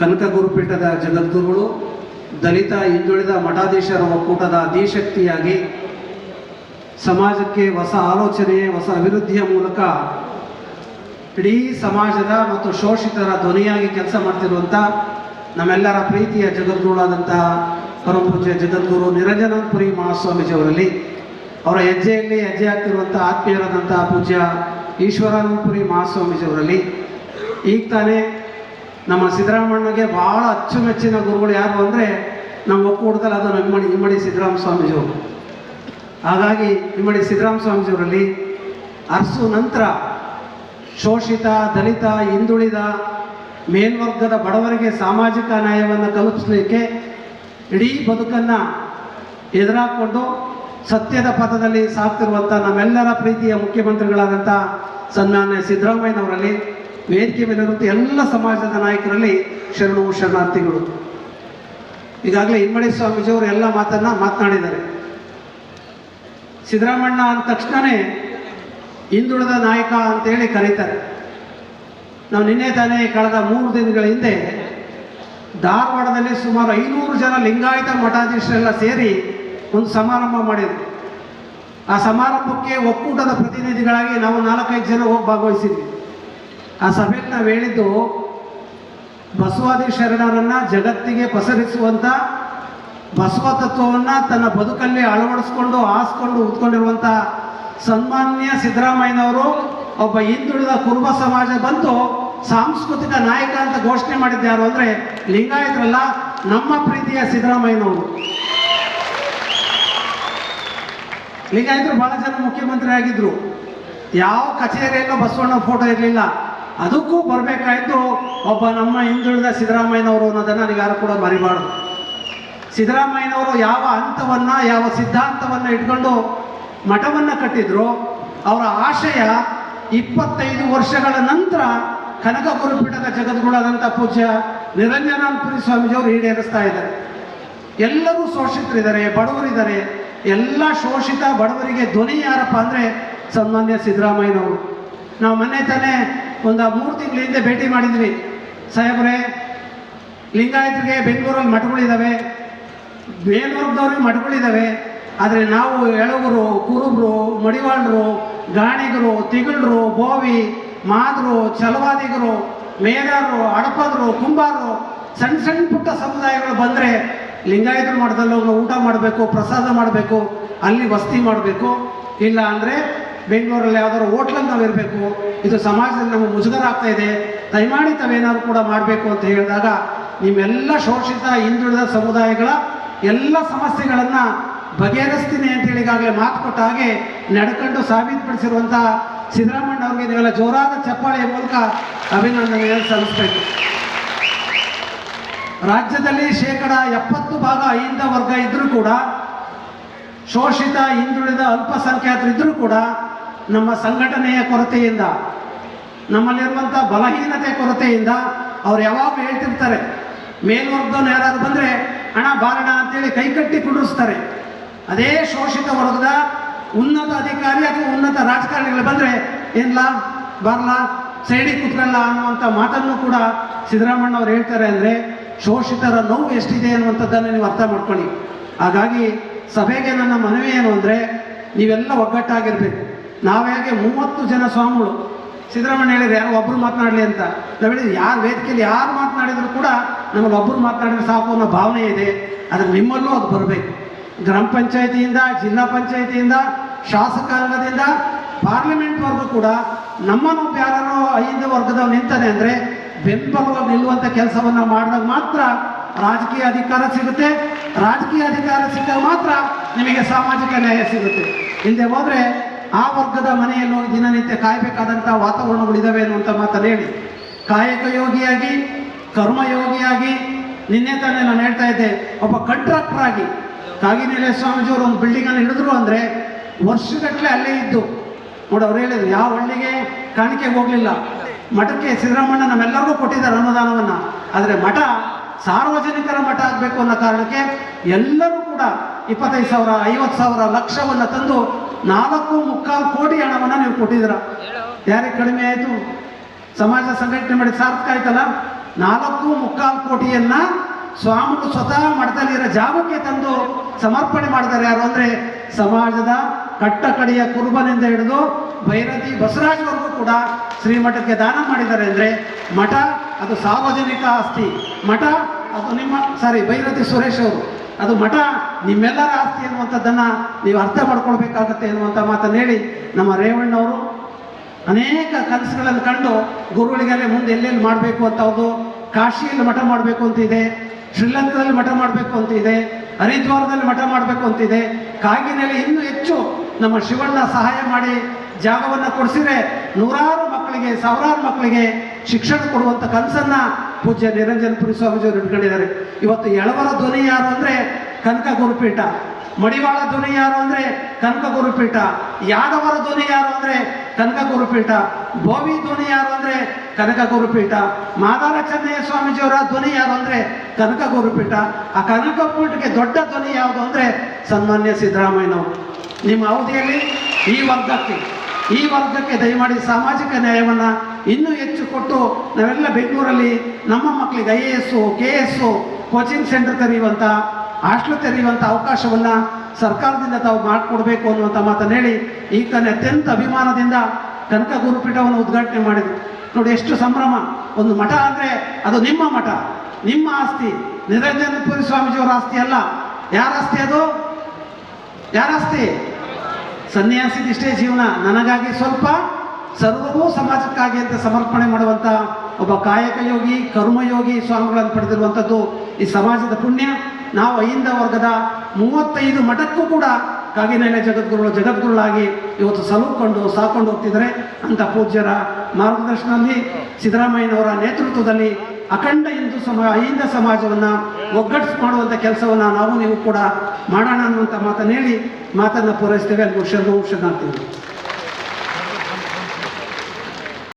ಕನಕ ಗುರುಪೀಠದ ಜಗದ್ಗುರುಗಳು, ದಲಿತ, ಹಿಂದುಳಿದ ಮಠಾಧೀಶರ ಒಕ್ಕೂಟದ ಅಧಿಶಕ್ತಿಯಾಗಿ ಸಮಾಜಕ್ಕೆ ಹೊಸ ಆಲೋಚನೆ, ಹೊಸ ಅಭಿವೃದ್ಧಿಯ ಮೂಲಕ ಇಡೀ ಸಮಾಜದ ಮತ್ತು ಶೋಷಿತರ ಧ್ವನಿಯಾಗಿ ಕೆಲಸ ಮಾಡ್ತಿರುವಂಥ ನಮ್ಮೆಲ್ಲರ ಪ್ರೀತಿಯ ಜಗದ್ಗುರುಳಾದಂಥ ಪರಮಪೂಜ್ಯ ಜಗದ್ಗುರು ನಿರಂಜನಪುರಿ ಮಹಾಸ್ವಾಮೀಜಿಯವರಲ್ಲಿ, ಅವರ ಹೆಜ್ಜೆಯಲ್ಲಿ ಹೆಜ್ಜೆ ಆಗ್ತಿರುವಂಥ ಆತ್ಮೀಯರಾದಂಥ ಪೂಜ್ಯ ಈಶ್ವರಾನಂದಪುರಿ ಮಹಾಸ್ವಾಮೀಜಿಯವರಲ್ಲಿ, ಈಗ ತಾನೇ ನಮ್ಮ ಸಿದ್ದರಾಮಣ್ಣಗೆ ಭಾಳ ಅಚ್ಚುಮೆಚ್ಚಿನ ಗುರುಗಳು ಯಾರು ಅಂದರೆ ನಮ್ಮ ಒಕ್ಕೂಟದಲ್ಲಿ ಅದು ಇಮ್ಮಡಿ ಇಮ್ಮಡಿ ಸಿದ್ದರಾಮ ಸ್ವಾಮೀಜಿಯವರು. ಹಾಗಾಗಿ ಇಮ್ಮಡಿ ಸಿದ್ದರಾಮ ಸ್ವಾಮೀಜಿಯವರಲ್ಲಿ ಅರಸು ನಂತರ ಶೋಷಿತ, ದಲಿತ, ಹಿಂದುಳಿದ, ಮೇಲ್ವರ್ಗದ ಬಡವರಿಗೆ ಸಾಮಾಜಿಕ ನ್ಯಾಯವನ್ನು ಕಲ್ಪಿಸಲಿಕ್ಕೆ ಇಡೀ ಬದುಕನ್ನು ಎದುರಾಕೊಂಡು ಸತ್ಯದ ಪಥದಲ್ಲಿ ಸಾಕ್ತಿರುವಂಥ ನಮ್ಮೆಲ್ಲರ ಪ್ರೀತಿಯ ಮುಖ್ಯಮಂತ್ರಿಗಳಾದಂಥ ಸನ್ಮಾನ್ಯ ಸಿದ್ದರಾಮಯ್ಯನವರಲ್ಲಿ ವೇದಿಕೆ ಮೇಲಿರುವಂಥ ಎಲ್ಲ ಸಮಾಜದ ನಾಯಕರಲ್ಲಿ ಶರಣು ಶರಣಾರ್ಥಿಗಳು. ಈಗಾಗಲೇ ಇಮ್ಮಡಿ ಸ್ವಾಮೀಜಿಯವರು ಎಲ್ಲ ಮಾತನ್ನು ಮಾತನಾಡಿದ್ದಾರೆ. ಸಿದ್ದರಾಮಣ್ಣ ಅಂದ ತಕ್ಷಣವೇ ಹಿಂದುಳಿದ ನಾಯಕ ಅಂತೇಳಿ ಕರೀತಾರೆ. ನಾವು ನಿನ್ನೆ ತಾನೇ ಕಳೆದ ಮೂರು ದಿನಗಳ ಹಿಂದೆ ಧಾರವಾಡದಲ್ಲಿ ಸುಮಾರು ಐನೂರು ಜನ ಲಿಂಗಾಯತ ಮಠಾಧೀಶರೆಲ್ಲ ಸೇರಿ ಒಂದು ಸಮಾರಂಭ ಮಾಡಿದ್ರು. ಆ ಸಮಾರಂಭಕ್ಕೆ ಒಕ್ಕೂಟದ ಪ್ರತಿನಿಧಿಗಳಾಗಿ ನಾವು ನಾಲ್ಕೈದು ಜನ ಹೋಗಿ ಭಾಗವಹಿಸಿದ್ವಿ. ಆ ಸಭೆಯಲ್ಲಿ ನಾವು ಹೇಳಿದ್ದು ಬಸವಾದಿ ಶರಣರನ್ನ ಜಗತ್ತಿಗೆ ಪಸರಿಸುವಂಥ ಬಸವ ತತ್ವವನ್ನು ತನ್ನ ಬದುಕಲ್ಲಿ ಅಳವಡಿಸ್ಕೊಂಡು ಆಸ್ಕೊಂಡು ಉತ್ಕೊಂಡಿರುವಂಥ ಸನ್ಮಾನ್ಯ ಸಿದ್ದರಾಮಯ್ಯನವರು ಒಬ್ಬ ಹಿಂದುಳಿದ ಕುರುಬ ಸಮಾಜ ಬಂದು ಸಾಂಸ್ಕೃತಿಕ ನಾಯಕ ಅಂತ ಘೋಷಣೆ ಮಾಡಿದ್ದು ಯಾರು ಅಂದರೆ ಲಿಂಗಾಯತರಲ್ಲ, ನಮ್ಮ ಪ್ರೀತಿಯ ಸಿದ್ದರಾಮಯ್ಯನವರು. ಲಿಂಗಾಯತರು ಬಹಳ ಜನ ಮುಖ್ಯಮಂತ್ರಿ ಆಗಿದ್ರು ಯಾವ ಕಚೇರಿಯಲ್ಲೂ ಬಸವಣ್ಣ ಫೋಟೋ ಇರಲಿಲ್ಲ. ಅದಕ್ಕೂ ಬರಬೇಕಾಯ್ತು, ಒಬ್ಬ ನಮ್ಮ ಹಿಂದುಳಿದ ಸಿದ್ದರಾಮಯ್ಯನವರು ಅನ್ನೋದನ್ನು ಯಾರು ಕೂಡ ಮರಿಬಾರ್ದು. ಸಿದ್ದರಾಮಯ್ಯನವರು ಯಾವ ಹಂತವನ್ನು, ಯಾವ ಸಿದ್ಧಾಂತವನ್ನು ಇಟ್ಕೊಂಡು ಮಠವನ್ನು ಕಟ್ಟಿದ್ರು, ಅವರ ಆಶಯ ಇಪ್ಪತ್ತೈದು ವರ್ಷಗಳ ನಂತರ ಕನಕ ಗುರುಪೀಠದ ಜಗದ್ಗುರುಳಾದಂಥ ಪೂಜ್ಯ ನಿರಂಜನಾನಪುರಿ ಸ್ವಾಮೀಜಿಯವರು ಈಡೇರಿಸ್ತಾ ಇದ್ದಾರೆ. ಎಲ್ಲರೂ ಶೋಷಿತರಿದ್ದಾರೆ, ಬಡವರಿದ್ದಾರೆ. ಎಲ್ಲ ಶೋಷಿತ ಬಡವರಿಗೆ ಧ್ವನಿ ಯಾರಪ್ಪ ಅಂದರೆ ಸನ್ಮಾನ್ಯ ಸಿದ್ದರಾಮಯ್ಯನವರು. ನಾವು ಮೊನ್ನೆ ತಾನೇ ಒಂದು ಮೂರು ತಿಂಗಳ ಹಿಂದೆ ಭೇಟಿ ಮಾಡಿದ್ವಿ. ಸಾಹೇಬ್ರೆ, ಲಿಂಗಾಯತರಿಗೆ ಬೆಂಗಳೂರಲ್ಲಿ ಮಠಗಳಿದ್ದಾವೆ ಮೇಲ್ವರ್ಗದವ್ರಿಗೆ ಮಠಗಳಿದ್ದಾವೆ ಆದರೆ ನಾವು ಎಳಗರು, ಕುರುಬರು, ಮಡಿವಾಳರು, ಗಾಣಿಗರು, ತಿಗಳರು, ಬೋವಿ, ಮಾದರು ಚಲವಾದಿಗರು ಮೇದಾರರು ಅಡಪದರು ಕುಂಬಾರರು ಸಣ್ಣ ಸಣ್ಣ ಪುಟ್ಟ ಸಮುದಾಯಗಳು ಬಂದರೆ ಲಿಂಗಾಯತರ ಮಠದಲ್ಲಿ ಹೋಗಿ ಊಟ ಮಾಡಬೇಕು, ಪ್ರಸಾದ ಮಾಡಬೇಕು, ಅಲ್ಲಿ ವಸತಿ ಮಾಡಬೇಕು. ಇಲ್ಲ ಅಂದರೆ ಬೆಂಗಳೂರಲ್ಲಿ ಯಾವ್ದಾದ್ರು ಹೋಟ್ಲಲ್ಲಿ ನಾವು ಇರಬೇಕು ಇದು ಸಮಾಜದಲ್ಲಿ ನಮಗೆ ಮುಜುಗರ ಆಗ್ತಾ ಇದೆ, ದಯಮಾಡಿ ತಾವೇನಾದ್ರು ಕೂಡ ಮಾಡಬೇಕು ಅಂತ ಹೇಳಿದಾಗ ನಿಮ್ಮೆಲ್ಲ ಶೋಷಿತ, ಹಿಂದುಳಿದ ಸಮುದಾಯಗಳ ಎಲ್ಲ ಸಮಸ್ಯೆಗಳನ್ನು ಬಗೆಹರಿಸ್ತೀನಿ ಅಂತೇಳಿ ಈಗಾಗಲೇ ಮಾತು ಕೊಟ್ಟ ಹಾಗೆ ನಡ್ಕೊಂಡು ಸಾಬೀತುಪಡಿಸಿರುವಂಥ ಸಿದ್ದರಾಮಣ್ಣ ಅವರಿಗೆ ನೀವೆಲ್ಲ ಜೋರಾದ ಚಪ್ಪಾಳೆಯ ಮೂಲಕ ಅಭಿನಂದನೆ ಸಲ್ಲಿಸಬೇಕು ರಾಜ್ಯದಲ್ಲಿ ಶೇಕಡ ಎಪ್ಪತ್ತು ಭಾಗ ಅಹಿಂದ ವರ್ಗ ಇದ್ದರೂ ಕೂಡ, ಶೋಷಿತ, ಹಿಂದುಳಿದ ಅಲ್ಪಸಂಖ್ಯಾತರಿದ್ದರೂ ಕೂಡ ನಮ್ಮ ಸಂಘಟನೆಯ ಕೊರತೆಯಿಂದ ನಮ್ಮಲ್ಲಿರುವಂಥ ಬಲಹೀನತೆ ಕೊರತೆಯಿಂದ ಅವ್ರು ಯಾವಾಗಲೂ ಹೇಳ್ತಿರ್ತಾರೆ, ಮೇಲ್ವರ್ಗದವ್ರು ಯಾರಾದ್ರು ಬಂದರೆ ಹಣ ಬಾರಣ ಅಂತೇಳಿ ಕೈಕಟ್ಟಿ ಕುಡಿಸ್ತಾರೆ ಅದೇ ಶೋಷಿತ ವರ್ಗದ ಉನ್ನತ ಅಧಿಕಾರಿ ಅಥವಾ ಉನ್ನತ ರಾಜಕಾರಣಿಗಳು ಬಂದರೆ ಏನ್ಲ ಬರಲ್ಲ ಸೈಡಿಗೆ ಕುತ್ಕೊಳ್ಳ ಅನ್ನುವಂಥ ಮಾತನ್ನು ಕೂಡ ಸಿದ್ದರಾಮಣ್ಣ ಅವ್ರು ಹೇಳ್ತಾರೆ ಅಂದರೆ ಶೋಷಿತರ ನೋವು ಎಷ್ಟಿದೆ ಅನ್ನುವಂಥದ್ದನ್ನು ನೀವು ಅರ್ಥ ಮಾಡ್ಕೊಳ್ಳಿ. ಹಾಗಾಗಿ ಸಭೆಗೆ ನನ್ನ ಮನವಿ ಏನು ಅಂದರೆ ನೀವೆಲ್ಲ ಒಗ್ಗಟ್ಟಾಗಿರ್ಬೇಕು. ನಾವ್ಯಾಗೆ ಮೂವತ್ತು ಜನ ಸ್ವಾಮಿಗಳು ಸಿದ್ದರಾಮಣ್ಣ ಹೇಳಿದ್ರೆ, ಯಾರು ಒಬ್ಬರು ಮಾತನಾಡಲಿ ಅಂತ? ನಾವು ಹೇಳಿದ್ವಿ ಯಾರು ವೇದಿಕೆಯಲ್ಲಿ ಯಾರು ಮಾತನಾಡಿದ್ರು ಕೂಡ ನಮಗೆ ಒಬ್ಬರು ಮಾತನಾಡಿದ್ರೆ ಸಾಕು ಅನ್ನೋ ಭಾವನೆ ಇದೆ. ಆದರೆ ನಿಮ್ಮಲ್ಲೂ ಅದು ಬರಬೇಕು. ಗ್ರಾಮ ಪಂಚಾಯತಿಯಿಂದ, ಜಿಲ್ಲಾ ಪಂಚಾಯತಿಯಿಂದ ಶಾಸಕಾಂಗದಿಂದ ಪಾರ್ಲಿಮೆಂಟ್ವರೆಗೂ ಕೂಡ ನಮ್ಮನ್ನೊಬ್ಬ ಯಾರೋ ಐದು ವರ್ಗದವ್ರು ನಿಂತಾನೆ ಅಂದರೆ ಬೆಂಬಲವಾಗಿ ನಿಲ್ಲುವಂಥ ಕೆಲಸವನ್ನು ಮಾಡಿದಾಗ ಮಾತ್ರ ರಾಜಕೀಯ ಅಧಿಕಾರ ಸಿಗುತ್ತೆ. ರಾಜಕೀಯ ಅಧಿಕಾರ ಸಿಕ್ಕಾಗ ಮಾತ್ರ ನಿಮಗೆ ಸಾಮಾಜಿಕ ನ್ಯಾಯ ಸಿಗುತ್ತೆ. ಇಲ್ಲದೆ ಹೋದರೆ ಆ ವರ್ಗದ ಮನೆಯಲ್ಲಿ ಹೋಗಿ ದಿನನಿತ್ಯ ಕಾಯಬೇಕಾದಂಥ ವಾತಾವರಣಗಳಿದ್ದಾವೆ ಅನ್ನುವಂಥ ಮಾತನ್ನು ಹೇಳಿ. ಕಾಯಕ ಯೋಗಿಯಾಗಿ ಕರ್ಮಯೋಗಿಯಾಗಿ ನಿನ್ನೆ ತಾನೇ ನಾನು ಹೇಳ್ತಾ ಇದ್ದೆ, ಒಬ್ಬ ಕಂಟ್ರಾಕ್ಟರ್ ಆಗಿ ಕಾಗಿನೆಲೆ ಸ್ವಾಮೀಜಿಯವರು ಒಂದು ಬಿಲ್ಡಿಂಗನ್ನು ಹಿಡಿದ್ರು ಅಂದರೆ ವರ್ಷಗಟ್ಟಲೆ ಅಲ್ಲೇ ಇದ್ದು. ನೋಡಿ, ಅವ್ರು ಹೇಳಿದ್ರು, ಯಾವ ಹಳ್ಳಿಗೆ ಕಾಣಿಕೆ ಹೋಗಲಿಲ್ಲ. ಮಠಕ್ಕೆ ಸಿದ್ದರಾಮಣ್ಣ ನಮ್ಮೆಲ್ಲರಿಗೂ ಕೊಟ್ಟಿದ್ದಾರೆ ಅನುದಾನವನ್ನು. ಆದರೆ ಮಠ ಸಾರ್ವಜನಿಕರ ಮಠ ಆಗಬೇಕು ಅನ್ನೋ ಕಾರಣಕ್ಕೆ ಎಲ್ಲರೂ ಕೂಡ ಇಪ್ಪತ್ತೈದು ಸಾವಿರ, ಐವತ್ತು ಸಾವಿರ ಲಕ್ಷವನ್ನು ತಂದು ನಾಲ್ಕು ಮುಕ್ಕಾಲು ಕೋಟಿ ಹಣವನ್ನು ನೀವು ಕೊಟ್ಟಿದ್ದೀರ. ಯಾರಿಗೆ ಕಡಿಮೆ ಆಯಿತು? ಸಮಾಜ ಸಂಘಟನೆ ಮಾಡಿ ಸಾರ್ಥಕ ಆಯ್ತಲ್ಲ? ನಾಲ್ಕು ಮುಕ್ಕಾಲು ಕೋಟಿಯನ್ನ ಸ್ವಾಮಿಗಳು ಸ್ವತಃ ಮಠದಲ್ಲಿರೋ ಜಾಗಕ್ಕೆ ತಂದು ಸಮರ್ಪಣೆ ಮಾಡಿದ್ದಾರೆ ಯಾರು ಅಂದ್ರೆ ಸಮಾಜದ ಕಟ್ಟ ಕಡೆಯ ಕುರುಬನಿಂದ ಹಿಡಿದು ಭೈರತಿ ಬಸವರಾಜ್ವರೆಗೂ ಕೂಡ ಶ್ರೀಮಠಕ್ಕೆ ದಾನ ಮಾಡಿದ್ದಾರೆ ಅಂದ್ರೆ ಮಠ ಅದು ಸಾರ್ವಜನಿಕ ಆಸ್ತಿ. ಮಠ ಅದು ನಿಮ್ಮ ಸಾರಿ ಭೈರತಿ ಸುರೇಶ್ ಅವರು. ಅದು ಮಠ. ನಿಮ್ಮೆಲ್ಲರ ಆಸ್ತಿ ಎನ್ನುವಂಥದ್ದನ್ನು ನೀವು ಅರ್ಥ ಮಾಡ್ಕೊಳ್ಬೇಕಾಗತ್ತೆ ಎನ್ನುವಂಥ ಮಾತನ್ನು ಹೇಳಿ ನಮ್ಮ ರೇವಣ್ಣವರು ಅನೇಕ ಕನಸುಗಳನ್ನು ಕಂಡು ಗುರುಗಳಿಗೆ ಮುಂದೆ ಎಲ್ಲೆಲ್ಲಿ ಮಾಡಬೇಕು ಅಂತ ಅವರು ಕಾಶಿಯಲ್ಲಿ ಮಠ ಮಾಡಬೇಕು ಅಂತ ಇದೆ, ಶ್ರೀಲಂಕಾದಲ್ಲಿ ಮಠ ಮಾಡಬೇಕು ಅಂತ ಇದೆ, ಹರಿದ್ವಾರದಲ್ಲಿ ಮಠ ಮಾಡಬೇಕು ಅಂತಿದೆ ಕಾಗಿನಲ್ಲಿ ಇನ್ನೂ ಹೆಚ್ಚು ನಮ್ಮ ಶಿವಣ್ಣ ಸಹಾಯ ಮಾಡಿ ಜಾಗವನ್ನು ಕೊಡಿಸಿದ್ರೆ ನೂರಾರು ಮಕ್ಕಳಿಗೆ, ಸಾವಿರಾರು ಮಕ್ಕಳಿಗೆ ಶಿಕ್ಷಣ ಕೊಡುವಂಥ ಕನಸನ್ನ ಪೂಜ್ಯ ನಿರಂಜನಪುರಿ ಸ್ವಾಮೀಜಿಯವರು ಇಟ್ಕೊಂಡಿದ್ದಾರೆ. ಇವತ್ತು ಎಳವರ ಧ್ವನಿ ಯಾರು ಅಂದ್ರೆ ಕನಕ ಗುರುಪೀಠ. ಮಡಿವಾಳ ಧ್ವನಿ ಯಾರು ಅಂದ್ರೆ ಕನಕ ಗುರುಪೀಠ. ಯಾದವರ ಧ್ವನಿ ಯಾರು ಅಂದ್ರೆ ಕನಕ ಗುರುಪೀಠ. ಭೋವಿ ಧ್ವನಿ ಯಾರು ಅಂದ್ರೆ ಕನಕ ಗುರುಪೀಠ. ಮಾದಾರ ಚೆನ್ನಯ್ಯ ಸ್ವಾಮೀಜಿಯವರ ಧ್ವನಿ ಯಾರು ಅಂದ್ರೆ ಕನಕ ಗುರುಪೀಠ. ಆ ಕನಕ ಪೀಠಕ್ಕೆ ದೊಡ್ಡ ಧ್ವನಿ ಯಾವುದು ಅಂದ್ರೆ ಸನ್ಮಾನ್ಯ ಸಿದ್ದರಾಮಯ್ಯನವರು. ನಿಮ್ಮ ಅವಧಿಯಲ್ಲಿ ಈ ವರ್ಗಕ್ಕೆ ಈ ವರ್ಗಕ್ಕೆ ದಯಮಾಡಿ ಸಾಮಾಜಿಕ ನ್ಯಾಯವನ್ನ ಇನ್ನೂ ಹೆಚ್ಚು ಕೊಟ್ಟು ನಾವೆಲ್ಲ ಬೆಂಗಳೂರಲ್ಲಿ ನಮ್ಮ ಮಕ್ಕಳಿಗೆ I A S K S coaching centre ತೆರೆಯುವಂಥ hostel ತೆರೆಯುವಂಥ ಅವಕಾಶವನ್ನು ಸರ್ಕಾರದಿಂದ ತಾವು ಮಾಡಿಕೊಡ್ಬೇಕು ಅನ್ನುವಂಥ ಮಾತನ್ನು ಹೇಳಿ ಈಗ ತಾನೇ ಅತ್ಯಂತ ಅಭಿಮಾನದಿಂದ ಕನಕ ಗುರುಪೀಠವನ್ನು ಉದ್ಘಾಟನೆ ಮಾಡಿದರು. ನೋಡಿ ಎಷ್ಟು ಸಂಭ್ರಮ. ಒಂದು ಮಠ ಅಂದರೆ ಅದು ನಿಮ್ಮ ಮಠ. ನಿಮ್ಮ ಆಸ್ತಿ. ನಿರಂಜನಪುರಿ ಸ್ವಾಮೀಜಿಯವರ ಆಸ್ತಿ ಅಲ್ಲ. ಯಾರ ಆಸ್ತಿ ಅದು? ಯಾರ ಆಸ್ತಿ? ಸನ್ಯಾಸಿದಿಷ್ಟೇ ಜೀವನ. ನನಗಾಗಿ ಸ್ವಲ್ಪ ಸರ್ವವೂ ಸಮಾಜಕ್ಕಾಗಿ ಅಂತ ಸಮರ್ಪಣೆ ಮಾಡುವಂಥ ಒಬ್ಬ ಕಾಯಕ ಯೋಗಿ ಕರ್ಮಯೋಗಿ ಸ್ವಾಮಿಗಳನ್ನು ಪಡೆದಿರುವಂಥದ್ದು ಈ ಸಮಾಜದ ಪುಣ್ಯ. ನಾವು ಅಹಿಂದ ವರ್ಗದ ಮೂವತ್ತೈದು ಮಠಕ್ಕೂ ಕೂಡ ಕಾಗಿನೆಲೆ ಜಗದ್ಗುರುಗಳು, ಜಗದ್ಗುರುಗಳಾಗಿ ಇವತ್ತು ಸಲುಕೊಂಡು, ಸಾಕೊಂಡು ಹೋಗ್ತಿದ್ದಾರೆ. ಅಂತ ಪೂಜ್ಯರ ಮಾರ್ಗದರ್ಶನದಲ್ಲಿ ಸಿದ್ದರಾಮಯ್ಯನವರ ನೇತೃತ್ವದಲ್ಲಿ ಅಖಂಡ ಹಿಂದೂ ಸಮ, ಅಹಿಂದ ಸಮಾಜವನ್ನು ಒಗ್ಗಟ್ಟಿಸಿ ಮಾಡುವಂಥ ಕೆಲಸವನ್ನು ನಾವು, ನೀವು ಕೂಡ ಮಾಡೋಣ ಅನ್ನುವಂಥ ಮಾತನ್ನು ಹೇಳಿ ಮಾತನ್ನು ಪೂರೈಸ್ತೇವೆ. ಅಲ್ಲಿ ಹುಷಾರು ಶರಣಾರ್ಥಿಗಳು